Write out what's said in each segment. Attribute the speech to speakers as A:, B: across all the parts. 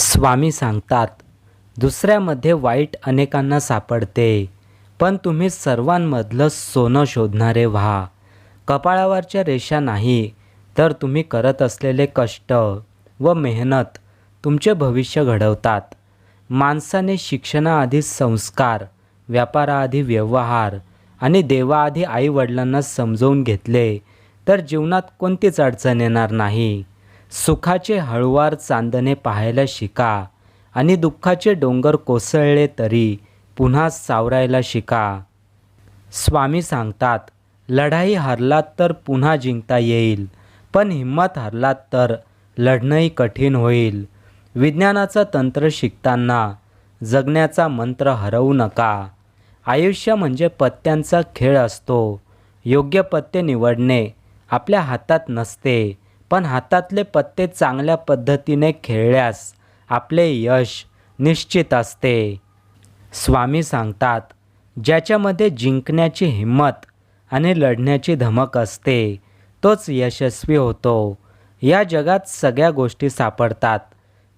A: स्वामी सांगतात दुसऱ्यामध्ये वाईट अनेकांना सापडते पण तुम्ही सर्वांमधलं सोनं शोधणारे व्हा. कपाळावरच्या रेषा नाही तर तुम्ही करत असलेले कष्ट व मेहनत तुमचे भविष्य घडवतात. माणसाने शिक्षणाआधी संस्कार व्यापाराआधी व्यवहार आणि देवाआधी आईवडिलांना समजवून घेतले तर जीवनात कोणतीच अडचण येणार नाही. सुखाचे हळुवार चांदणे पाहायला शिका आणि दुःखाचे डोंगर कोसळले तरी पुन्हा सावरायला शिका. स्वामी सांगतात लढाई हरलात तर पुन्हा जिंकता येईल पण हिंमत हरलात तर लढणंही कठीण होईल. विज्ञानाचं तंत्र शिकताना जगण्याचा मंत्र हरवू नका. आयुष्य म्हणजे पत्त्यांचा खेळ असतो. योग्य पत्ते निवडणे आपल्या हातात नसते. पण हातातले पत्ते चांगल्या पद्धतीने खेळल्यास आपले यश निश्चित असते. स्वामी सांगतात ज्याच्यामध्ये जिंकण्याची हिंमत आणि लढण्याची धमक असते तोच यशस्वी होतो. या जगात सगळ्या गोष्टी सापडतात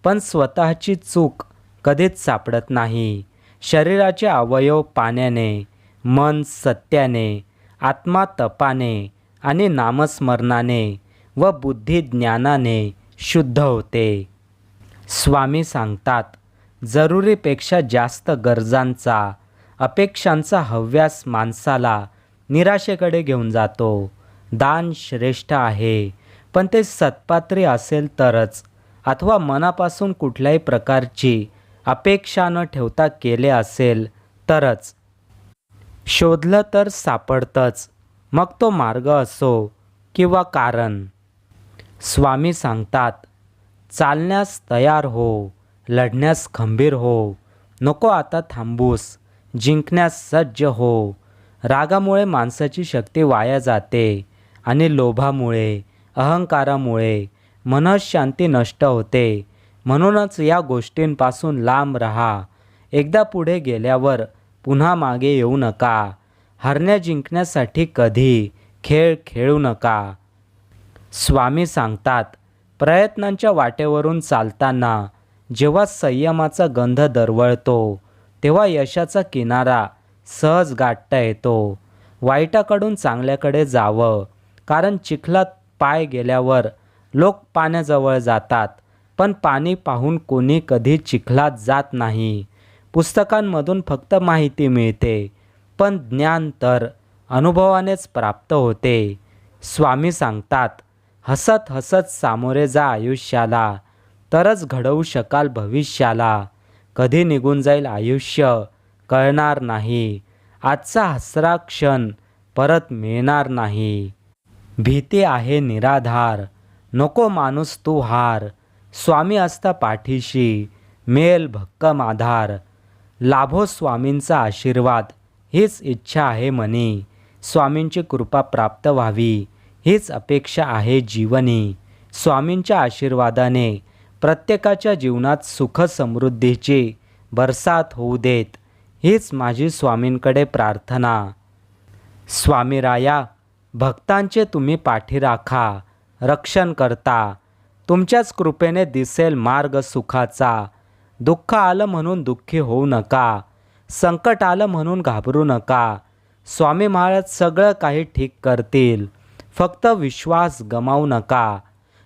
A: पण स्वतःची चूक कधीच सापडत नाही. शरीराचे अवयव पाण्याने मन सत्याने आत्मा तपाने आणि नामस्मरणाने व बुद्धी ज्ञानाने शुद्ध होते. स्वामी सांगतात जरुरीपेक्षा जास्त गरजांचा अपेक्षांचा हव्यास माणसाला निराशेकडे घेऊन जातो. दान श्रेष्ठ आहे पण ते सत्पात्री असेल तरच अथवा मनापासून कुठल्याही प्रकारची अपेक्षा न ठेवता केले असेल तरच. शोधलं तर सापडतंच मग तो मार्ग असो किंवा कारण. स्वामी सांगतात चालण्यास तयार हो लढण्यास खंबीर हो नको आता थांबूस जिंकण्यास सज्ज हो. रागामुळे माणसाची शक्ती वाया जाते आणि लोभामुळे अहंकारामुळे मनशांती नष्ट होते. म्हणूनच या गोष्टींपासून लांब रहा. एकदा पुढे गेल्यावर पुन्हा मागे येऊ नका. हरण्या जिंकण्यासाठी कधी खेळ खेळू नका. स्वामी सांगतात प्रयत्नांच्या वाटेवरून चालताना जेव्हा संयमाचा गंध दरवळतो तेव्हा यशाचा किनारा सहज गाठता येतो. वाईटाकडून चांगल्याकडे जावं कारण चिखलात पाय गेल्यावर लोक पाण्याजवळ जातात पण पाणी पाहून कोणी कधी चिखलात जात नाही. पुस्तकांमधून फक्त माहिती मिळते पण ज्ञान तर अनुभवानेच प्राप्त होते. स्वामी सांगतात हसत हसत सामोरे जा आयुष्याला. तरच घडवू शकाल भविष्याला. कधी निघून जाईल आयुष्य? कळणार नाही. आजचा हसरा क्षण परत मिळणार नाही. भीती आहे निराधार. नको माणूस तू हार. स्वामी असता पाठीशी. मेल भक्कम आधार. लाभो स्वामींचा आशीर्वाद. हीच इच्छा आहे मनी. स्वामींची कृपा प्राप्त व्हावी. हीच अपेक्षा आहे जीवनी. स्वामींच्या आशीर्वादाने प्रत्येकाच्या जीवनात सुख समृद्धीची बरसात होऊ देत. हीच माझी स्वामींकडे प्रार्थना. स्वामीराया भक्तांचे तुम्ही पाठी राखा. रक्षण करता. तुमच्याच कृपेने दिसेल मार्ग सुखाचा. दुःख आलं म्हणून दुःखी होऊ नका. संकट आलं म्हणून घाबरू नका. स्वामी महाराज सगळं काही ठीक करतील. फक्त विश्वास गमावू नका.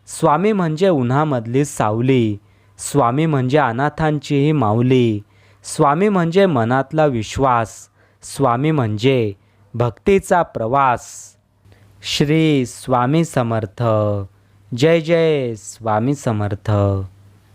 A: स्वामी म्हणजे उन्हामधली सावली. स्वामी म्हणजे अनाथांचीही माऊली. स्वामी म्हणजे मनातला विश्वास. स्वामी म्हणजे भक्तीचा प्रवास. श्री स्वामी समर्थ. जय जय स्वामी समर्थ.